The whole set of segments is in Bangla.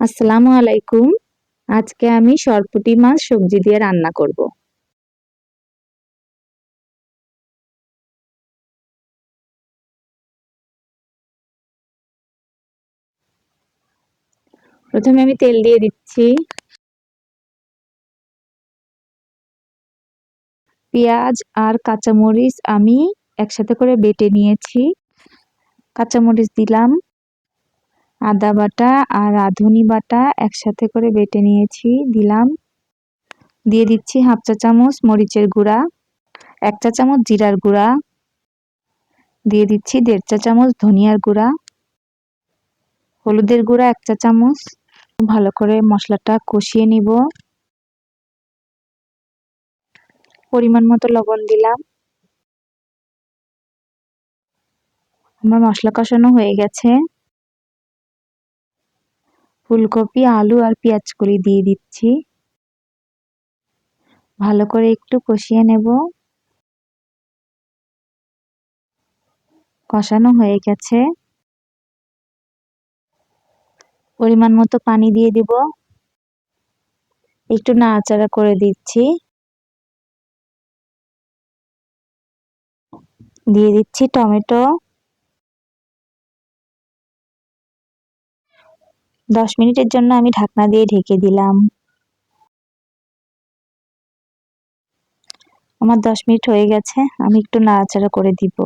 আসসালামু আলাইকুম। আজকে আমি সরপুটি মাছ সবজি দিয়ে রান্না করব। প্রথমে আমি তেল দিয়ে দিচ্ছি। পেঁয়াজ আর কাঁচামরিচ আমি একসাথে করে বেটে নিয়েছি। কাঁচামরিচ দিলাম। আদা বাটা আর রাঁধুনি বাটা একসাথে করে বেটে নিয়েছি, দিলাম। দিয়ে দিচ্ছি হাফ চা চামচ মরিচের গুঁড়া, এক চা চামচ জিরার গুঁড়া। দিয়ে দিচ্ছি দেড় চা চামচ ধনিয়ার গুঁড়া। হলুদের গুঁড়া এক চা চামচ। ভালো করে মশলাটা কষিয়ে নিব। পরিমাণ মতো লবণ দিলাম। আমার মশলা কষানো হয়ে গেছে। ফুলকপি, আলু আর পেঁয়াজ কলি দিয়ে দিচ্ছি। ভালো করে একটু কষিয়ে নেব। কষানো হয়ে গেছে। পরিমাণ মতো পানি দিয়ে দিব। একটু নাড়াচাড়া করে দিচ্ছি। দিয়ে দিচ্ছি টমেটো। দশ মিনিটের জন্য আমি ঢাকনা দিয়ে ঢেকে দিলাম। আমার দশ মিনিট হয়ে গেছে, আমি একটু নাড়াচাড়া করে দিব।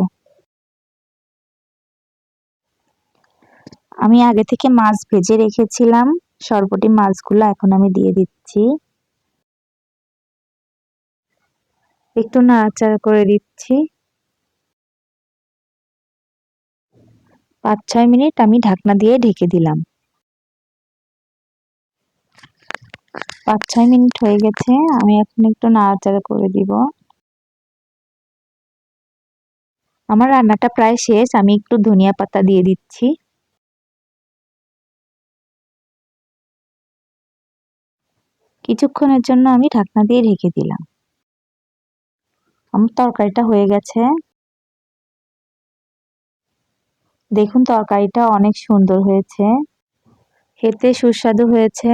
আমি আগে থেকে মাছ ভেজে রেখেছিলাম, সরবটি মাছগুলো এখন আমি দিয়ে দিচ্ছি। একটু নাড়াচাড়া করে দিচ্ছি। পাঁচ ছয় মিনিট আমি ঢাকনা দিয়ে ঢেকে দিলাম। পাঁচ ছয় মিনিট হয়ে গেছে, আমি এখন একটু নাড়াচাড়া করে দিব। আমার রান্নাটা প্রায় শেষ, আমি একটু ধনিয়া পাতা দিয়ে দিচ্ছি। কিছুক্ষণের জন্য আমি ঢাকনা দিয়ে ঢেকে দিলাম। আমার তরকারিটা হয়ে গেছে। দেখুন, তরকারিটা অনেক সুন্দর হয়েছে। খেতে সুস্বাদু হয়েছে।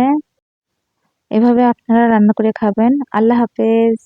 এভাবে আপনারা রান্না করে খাবেন। আল্লাহ হাফেজ।